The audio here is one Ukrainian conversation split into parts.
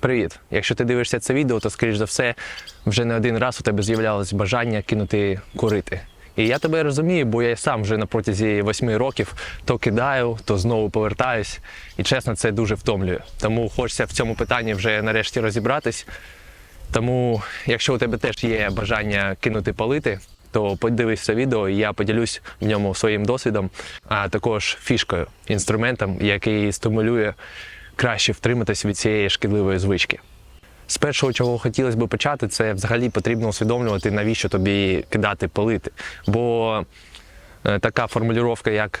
Привіт! Якщо ти дивишся це відео, то скоріш за все вже не один раз у тебе з'являлось бажання кинути курити. І я тебе розумію, бо я сам вже на протязі восьми років то кидаю, то знову повертаюсь. І чесно, це дуже втомлює. Тому хочеться в цьому питанні вже нарешті розібратись. Тому, якщо у тебе теж є бажання кинути палити, то подивись це відео, і я поділюсь в ньому своїм досвідом, а також фішкою, інструментом, який стимулює краще втриматись від цієї шкідливої звички. З першого, чого хотілося б почати, це взагалі потрібно усвідомлювати, навіщо тобі кидати палити. Бо е, така формулювання, як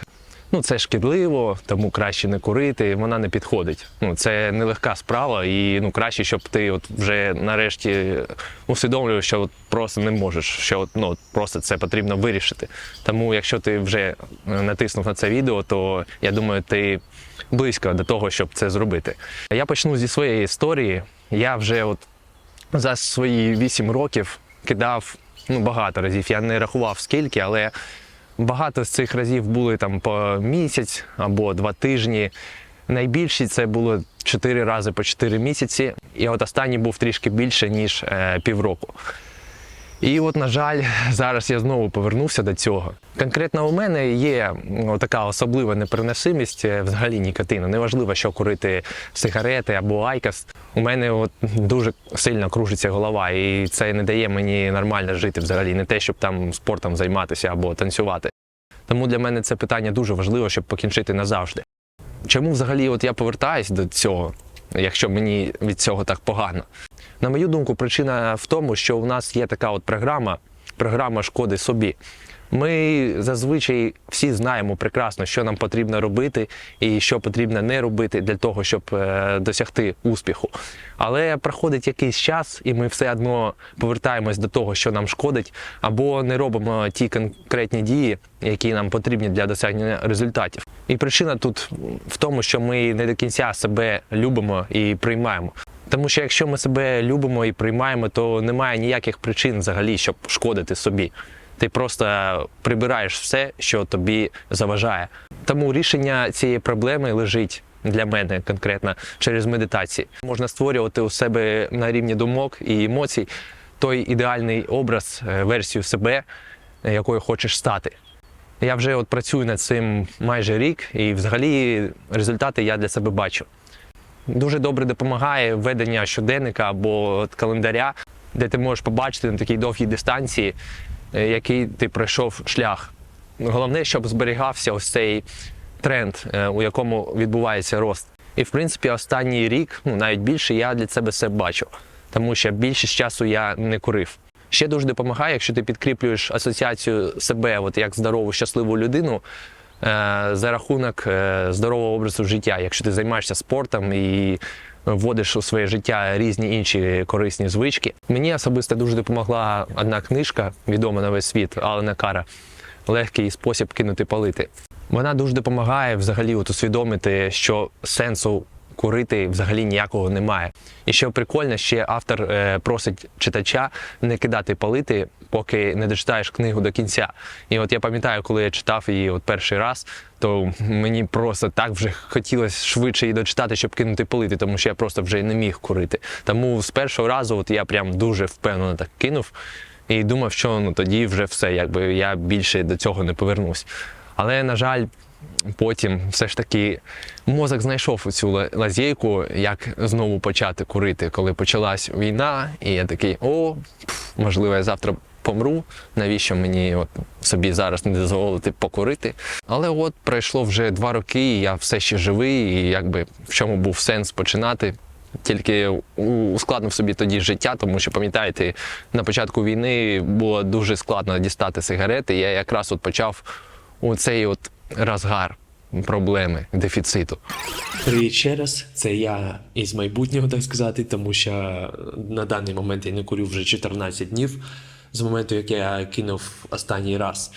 ну це шкідливо, тому краще не курити, вона не підходить. Ну це нелегка справа, і ну краще, щоб ти от вже нарешті усвідомлював, що от просто не можеш, що от, ну, просто це потрібно вирішити. Тому, якщо ти вже е, натиснув на це відео, то я думаю, ти близько до того, щоб це зробити. Я почну зі своєї історії. Я вже от за свої 8 років кидав ну, багато разів. Я не рахував скільки, але багато з цих разів були там по місяць або два тижні. Найбільші це було 4 рази по 4 місяці, і от останній був трішки більше, ніж е, півроку. І от, на жаль, зараз я знову повернувся до цього. Конкретно у мене є така особлива непереносимість е, взагалі нікотину. Неважливо, що курити сигарети або айкос. У мене от дуже сильно кружиться голова, і це не дає мені нормально жити взагалі, не те, щоб там спортом займатися або танцювати. Тому для мене це питання дуже важливо, щоб покінчити назавжди. Чому взагалі от я повертаюсь до цього, якщо мені від цього так погано? На мою думку, причина в тому, що у нас є така от програма, програма шкоди собі. Ми зазвичай всі знаємо прекрасно, що нам потрібно робити і що потрібно не робити для того, щоб е, досягти успіху. Але проходить якийсь час, і ми все одно повертаємось до того, що нам шкодить, або не робимо ті конкретні дії, які нам потрібні для досягнення результатів. І причина тут в тому, що ми не до кінця себе любимо і приймаємо. Тому що якщо ми себе любимо і приймаємо, то немає ніяких причин взагалі, щоб шкодити собі. Ти просто прибираєш все, що тобі заважає. Тому рішення цієї проблеми лежить для мене конкретно через медитації. Можна створювати у себе на рівні думок і емоцій той ідеальний образ, е, версію себе, якою хочеш стати. Я вже от працюю над цим майже рік, і взагалі результати я для себе бачу. Дуже добре допомагає ведення щоденника або календаря, де ти можеш побачити на такій довгій дистанції, е, який ти пройшов шлях. Головне, щоб зберігався ось цей тренд, е, у якому відбувається рост. І в принципі, останній рік, ну навіть більше, я для себе це бачу, тому що більшість часу я не курив. Ще дуже допомагає, якщо ти підкріплюєш асоціацію себе, от як здорову, щасливу людину, за рахунок е, здорового образу життя. Якщо ти займаєшся спортом і вводиш у своє життя різні інші корисні звички. Мені особисто дуже допомогла одна книжка, відома на весь світ Алена Кара Легкий спосіб кинути палити. Вона дуже допомагає взагалі от усвідомити, що сенсу курити взагалі ніякого немає. І що прикольно, ще автор е, просить читача не кидати палити, поки не дочитаєш книгу до кінця. І от я пам'ятаю, коли я читав її от перший раз, то мені просто так вже хотілося швидше її дочитати, щоб кинути палити, тому що я просто вже не міг курити. Тому з першого разу от я прям дуже впевнено так кинув і думав, що ну тоді вже все, якби я більше до цього не повернусь. Але, на жаль, потім все ж таки мозок знайшов цю лазейку, як знову почати курити, коли почалась війна, і я такий, о, можливо, я завтра помру. Навіщо мені от собі зараз не дозволити покурити? Але от пройшло вже два роки, і я все ще живий, і якби в чому був сенс починати. Тільки ускладнив собі тоді життя, тому що пам'ятаєте, на початку війни було дуже складно дістати сигарети. Я якраз от почав у цей от розгар проблеми дефіциту. Привіт ще раз. Це я із майбутнього, так сказати, тому що на даний момент я не курю вже 14 днів з моменту, як я кинув останній раз.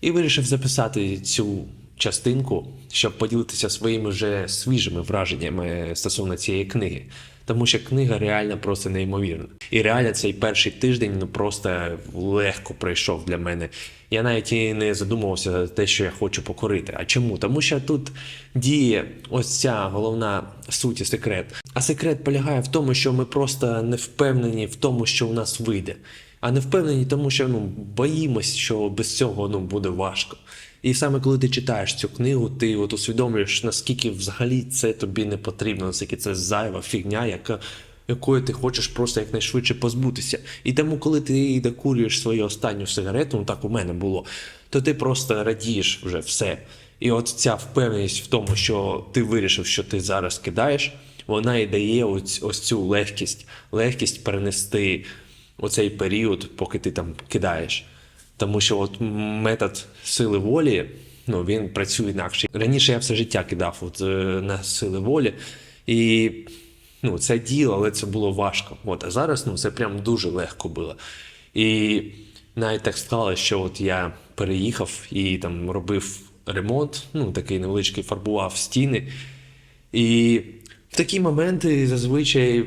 І вирішив записати цю частинку, щоб поділитися своїми вже свіжими враженнями стосовно цієї книги. Тому що книга реально просто неймовірна. І реально цей перший тиждень ну просто легко пройшов для мене. Я навіть і не задумувався за те, що я хочу покорити. А чому? Тому що тут діє ось ця головна суть і секрет. А секрет полягає в тому, що ми просто не впевнені в тому, що у нас вийде. А не впевнені, тому що ну боїмось, що без цього ну буде важко. І саме коли ти читаєш цю книгу, ти от усвідомлюєш, наскільки взагалі це тобі не потрібно, наскільки це зайва фігня, яка, якої ти хочеш просто якнайшвидше позбутися. І тому, коли ти докурюєш свою останню сигарету, ну так у мене було, то ти просто радієш вже все. І от ця впевненість в тому, що ти вирішив, що ти зараз кидаєш, вона і дає ось, ось цю легкість, легкість перенести оцей період, поки ти там кидаєш. Тому що от метод сили волі, ну він працює інакше. Раніше я все життя кидав от, е, на сили волі, і ну, це діло, але це було важко. От, а зараз ну, це прям дуже легко було. І навіть так сталося, що от я переїхав і там робив ремонт, ну такий невеличкий, фарбував стіни. І в такі моменти зазвичай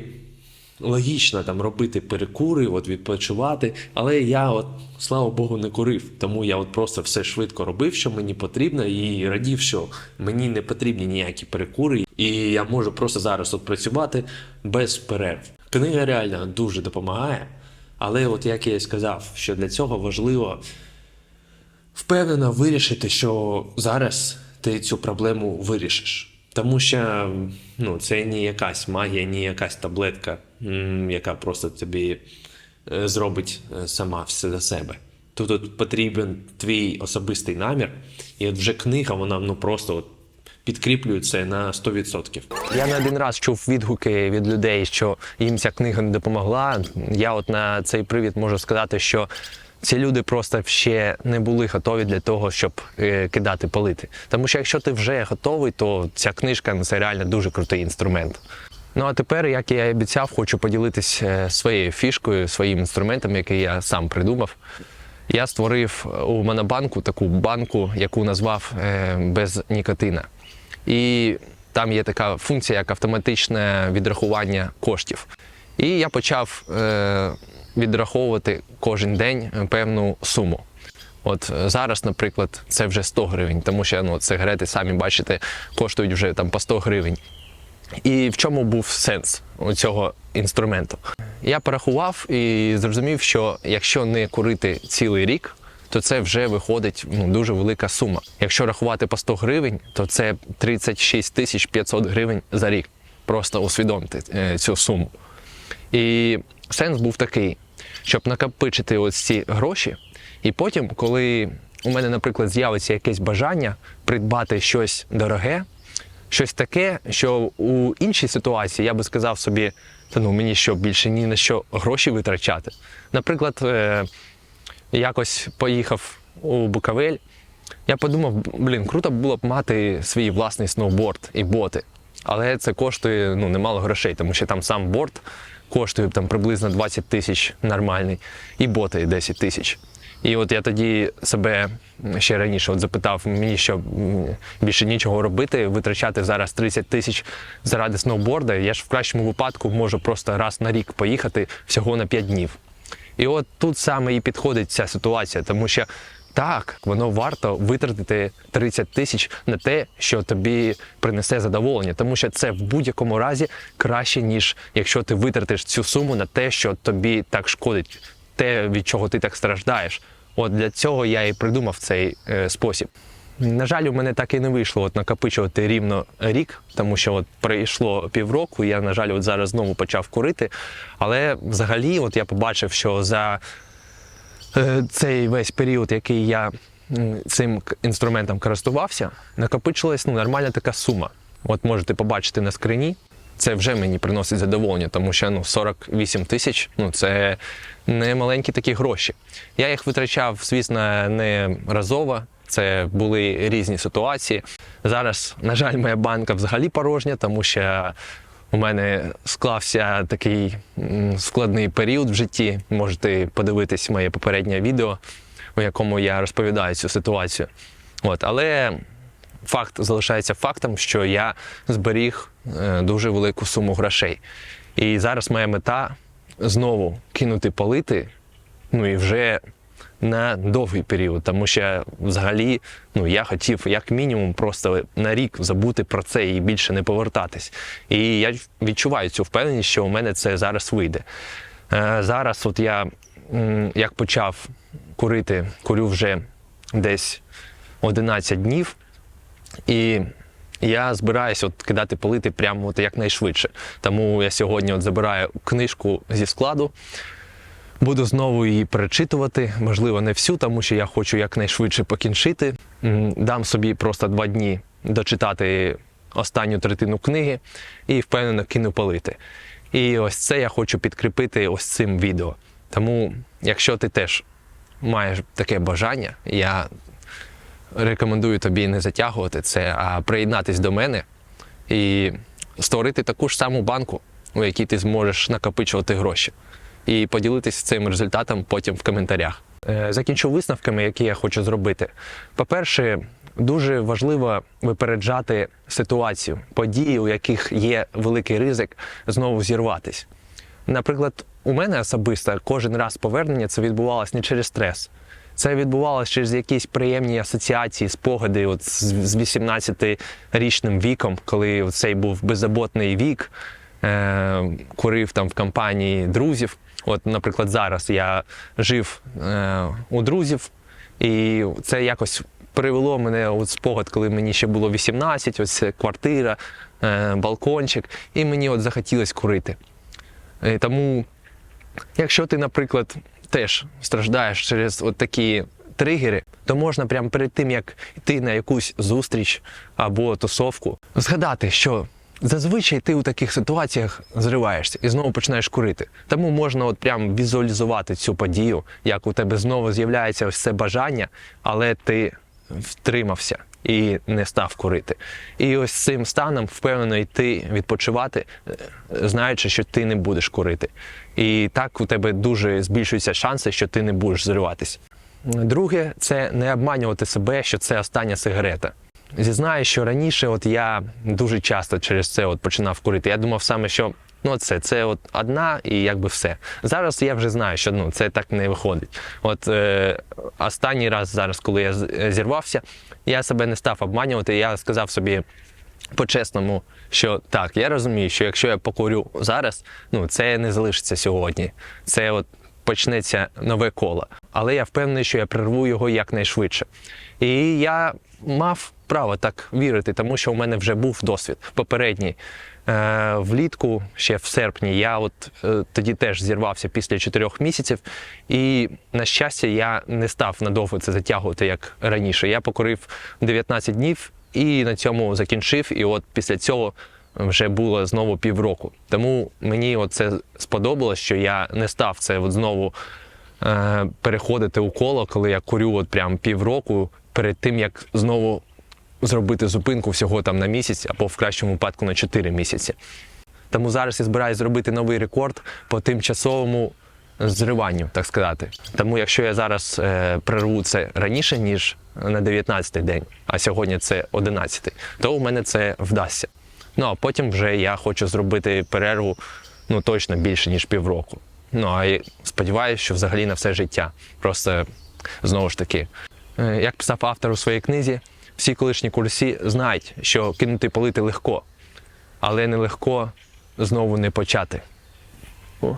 логічно там робити перекури, от відпочивати. Але я, от, слава Богу, не курив. Тому я от просто все швидко робив, що мені потрібно, і радів, що мені не потрібні ніякі перекури, і я можу просто зараз от працювати без перерв. Книга реально дуже допомагає. Але, от як я і сказав, що для цього важливо впевнено вирішити, що зараз ти цю проблему вирішиш. Тому що ну, це не якась магія, не якась таблетка, яка просто тобі е, зробить е, сама все за себе. Тут от потрібен твій особистий намір, і от вже книга, вона ну просто от підкріплює це на 100%. Я не один раз чув відгуки від людей, що їм ця книга не допомогла. Я от на цей привід можу сказати, що ці люди просто ще не були готові для того, щоб е, кидати палити. Тому що якщо ти вже готовий, то ця книжка ну, це реально дуже крутий інструмент. Ну а тепер, як я і обіцяв, хочу поділитися своєю фішкою, своїм інструментом, який я сам придумав. Я створив у Монобанку таку банку, яку назвав е, без нікотина. І там є така функція, як автоматичне відрахування коштів. І я почав е, відраховувати кожен день певну суму. От е, зараз, наприклад, це вже 100 гривень, тому що ну, сигарети, самі бачите, коштують вже там по 100 гривень. І в чому був сенс цього інструменту? Я порахував і зрозумів, що якщо не курити цілий рік, то це вже виходить ну, дуже велика сума. Якщо рахувати по 100 гривень, то це 36 тисяч 500 гривень за рік. Просто усвідомте е, цю суму. І сенс був такий, щоб накопичити ось ці гроші, і потім, коли у мене, наприклад, з'явиться якесь бажання придбати щось дороге, щось таке, що у іншій ситуації я би сказав собі, та ну мені що більше ні на що гроші витрачати. Наприклад, е, якось поїхав у Буковель. Я подумав, блін, круто було б мати свій власний сноуборд і боти. Але це коштує ну, немало грошей, тому що там сам борт коштує там, приблизно 20 тисяч нормальний, і боти 10 тисяч. І от я тоді себе ще раніше от запитав, мені що більше нічого робити, витрачати зараз 30 тисяч заради сноуборда. Я ж в кращому випадку можу просто раз на рік поїхати всього на 5 днів. І от тут саме і підходить ця ситуація, тому що так, воно варто витратити 30 тисяч на те, що тобі принесе задоволення, тому що це в будь-якому разі краще, ніж якщо ти витратиш цю суму на те, що тобі так шкодить, те, від чого ти так страждаєш. От для цього я і придумав цей е, спосіб. На жаль, у мене так і не вийшло от накопичувати рівно рік, тому що от пройшло півроку. Я, на жаль, от зараз знову почав курити. Але взагалі, от я побачив, що за цей весь період, який я цим інструментом користувався, накопичилась ну, нормальна така сума. От можете побачити на скрині. Це вже мені приносить задоволення, тому що ну, 48 тисяч ну, це не маленькі такі гроші. Я їх витрачав, звісно, не разово. Це були різні ситуації. Зараз, на жаль, моя банка взагалі порожня, тому що у мене склався такий складний період в житті. Можете подивитись моє попереднє відео, у якому я розповідаю цю ситуацію. От, але факт залишається фактом, що я зберіг е, дуже велику суму грошей. І зараз моя мета знову кинути палити, ну і вже на довгий період, тому що взагалі ну, я хотів як мінімум просто на рік забути про це і більше не повертатись. І я відчуваю цю впевненість, що у мене це зараз вийде. Е, зараз, от я як почав курити, курю вже десь 11 днів. І я збираюся от кидати полити прямо от якнайшвидше. Тому я сьогодні от забираю книжку зі складу. Буду знову її перечитувати, можливо, не всю, тому що я хочу якнайшвидше покінчити. Дам собі просто два дні дочитати останню третину книги і впевнено кину палити. І ось це я хочу підкріпити ось цим відео. Тому, якщо ти теж маєш таке бажання, я рекомендую тобі не затягувати це, а приєднатись до мене і створити таку ж саму банку, у якій ти зможеш накопичувати гроші, і поділитися цим результатом потім в коментарях. Е, Закінчу висновками, які я хочу зробити. По-перше, дуже важливо випереджати ситуацію, події, у яких є великий ризик знову зірватись. Наприклад, у мене особисто кожен раз повернення це відбувалося не через стрес. Це відбувалося через якісь приємні асоціації, спогади от з з 18-річним віком, коли цей був беззаботний вік, е, курив там в компанії друзів. От, наприклад, зараз я жив е, у друзів, і це якось привело мене у спогад, коли мені ще було 18, ось квартира, е, балкончик, і мені от захотілося курити. І тому, якщо ти, наприклад, теж страждаєш через от такі тригери, то можна прямо перед тим, як йти на якусь зустріч або тусовку, згадати, що зазвичай ти у таких ситуаціях зриваєшся і знову починаєш курити. Тому можна от прям візуалізувати цю подію, як у тебе знову з'являється ось це бажання, але ти втримався і не став курити. І ось цим станом впевнено йти відпочивати, е, знаючи, що ти не будеш курити. І так у тебе дуже збільшуються шанси, що ти не будеш зриватись. Друге, це не обманювати себе, що це остання сигарета. Зізнаю, що раніше от я дуже часто через це от починав курити. Я думав саме, що ну це, це от одна і якби все. Зараз я вже знаю, що ну це так не виходить. От е, останній раз зараз, коли я е, зірвався, я себе не став обманювати. Я сказав собі по-чесному, що так, я розумію, що якщо я покурю зараз, ну це не залишиться сьогодні. Це от почнеться нове коло. Але я впевнений, що я прерву його якнайшвидше. І я мав право так вірити, тому що у мене вже був досвід попередній. Е, влітку, ще в серпні, я от е, тоді теж зірвався після чотирьох місяців, і на щастя, я не став надовго це затягувати як раніше. Я покорив 19 днів і на цьому закінчив. І от після цього вже було знову півроку. Тому мені це сподобалось, що я не став це от знову е, переходити у коло, коли я курю от прям півроку перед тим, як знову зробити зупинку всього там на місяць або в кращому випадку на 4 місяці. Тому зараз я збираюся зробити новий рекорд по тимчасовому зриванню, так сказати. Тому якщо я зараз е, прерву це раніше, ніж на 19-й день, а сьогодні це 11-й, то у мене це вдасться. Ну а потім вже я хочу зробити перерву ну точно більше, ніж півроку. Ну а сподіваюся, що взагалі на все життя. Просто знову ж таки, е, як писав автор у своїй книзі, всі колишні курсі знають, що кинути полити легко, але нелегко знову не почати. О,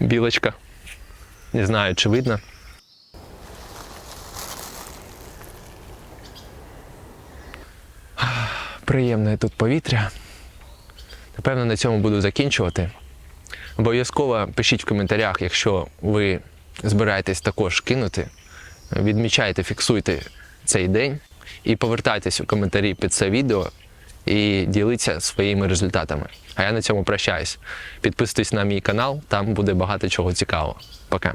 білочка. Не знаю, чи видно. Приємне тут повітря. Напевно, на цьому буду закінчувати. Обов'язково пишіть в коментарях, якщо ви збираєтесь також кинути. Відмічайте, фіксуйте цей день і повертайтесь у коментарі під це відео і діліться своїми результатами. А я на цьому прощаюсь. Підписуйтесь на мій канал, там буде багато чого цікавого. Пока.